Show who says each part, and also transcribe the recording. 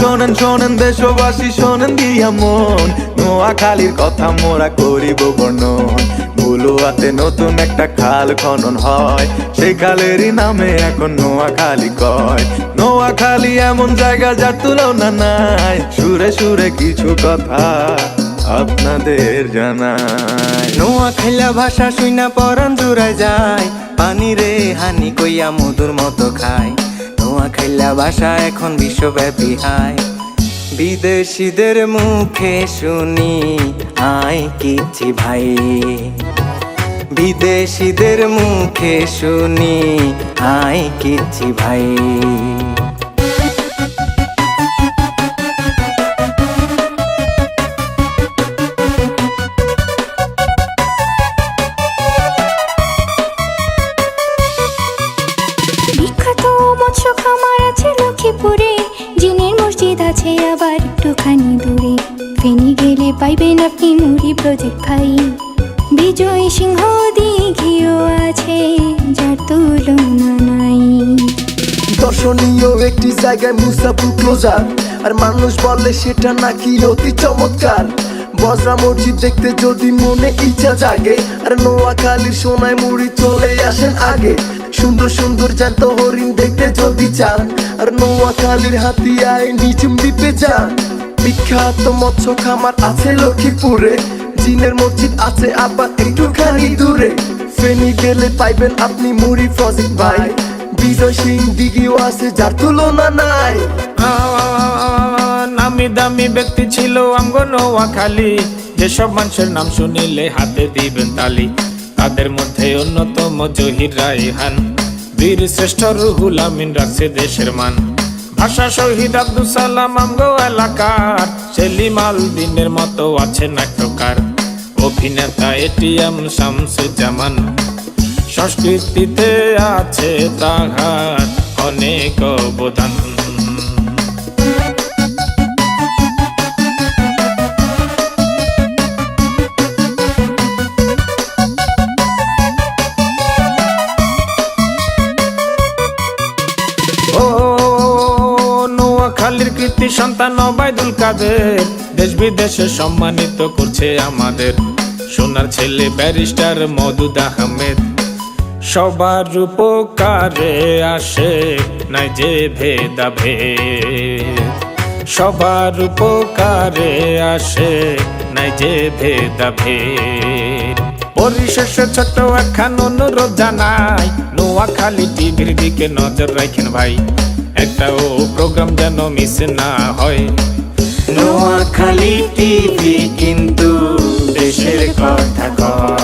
Speaker 1: শোনেন শোনেন, দেশবাসী, শোনেন দিয়া মন নোয়াখালীর কথা মোরা করিব বর্ণন। ভুলুয়াতে নতুন একটা খাল খনন হয়। সেই খালেরই নামে এখন নোয়াখালী কয়। নোয়াখালী এমন জায়গা যার তুলনা নাই। সুরে সুরে কিছু কথা আপনাদের জানাই।
Speaker 2: নোয়া খাইলা ভাষা শুইনা পরান জুড়ায় যায়। পানি রে হানি কইয়া মধুর মতো খায়। নোয়া খাইলা ভাষা এখন বিশ্বব্যাপী। হায় বিদেশিদের মুখে শুনি। আই কিছি ভাই। বিদেশিদের মুখে শুনি। আই কিছি ভাই।
Speaker 3: মৎস্য খামার আছে লক্ষ্মীপুরে, জিনের মসজিদ আছে আবার একটুখানি দূরে। ফেনি গেলে পাইবেন আপনি মুড়ি প্রজেক্ট ভাই বিজয় সিংহ দিঘিও আছে, যার তুলনা নাই।
Speaker 4: দর্শনীয় একটি জায়গায় মুসাফু ক্লোজার, আর মানুষ বলে সেটা নাকি অতি চমৎকার। বজরা মসজিদ দেখতে যদি মনে ইচ্ছা জাগে, আর নোয়াখালীর সোনায় মুড়ি চলে আসেন আগে। সুন্দর সুন্দর জাত হরিণ দেখতে যদি চান, আর নোয়াখালীর হাতিয়ায় নিচুম দ্বীপে যান। বিখ্যাত মৎস্য খামার আছে লক্ষ্মীপুরে, জিনের মসজিদ আছে আবার একটুখানি দূরে। ফেনি গেলে পাইবেন আপনি মুড়ি ফজিক ভাই। বিজয় সিং দিঘিও আছে, যার তুলনা নাই।
Speaker 5: নামি দামি ব্যক্তি ছিল আমগো নোয়াখালী। যেসব মানুষের নাম শুনিলে হাতে দিবেন তালি। তাদের মধ্যে অন্যতম জহির রাইহান বীর শ্রেষ্ঠ রুহুল আমিন রাখছে দেশের মান। ভাষা শহীদ আব্দুল সালাম আমগো এলাকার। সেলিম আল দিনের মতো আছে নাট্যকার অভিনেতা এটিএম শামসুজ্জামান সংস্কৃতিতে আছে তাহার অনেক অবদান। নোয়াখালীর সন্তান ওবায়দুল কাদের। দেশ বিদেশে সম্মানিত করছে আমাদের। সোনার ছেলে ব্যারিস্টার মদুদ আহমেদ। সবার উপকারে আসে নাই যে ভেদা ভেদ সবার উপকারে আসে নাই যে ভেদা ভেদ পরিশেষে ছোট একখান অনুরোধ জানাই, নোয়াখালী টিভির দিকে নজর রাখেন ভাই। একটাও প্রোগ্রাম যেন মিস না হয়।
Speaker 2: নোয়াখালী টিভি কিন্তু দেশের কথা কয়।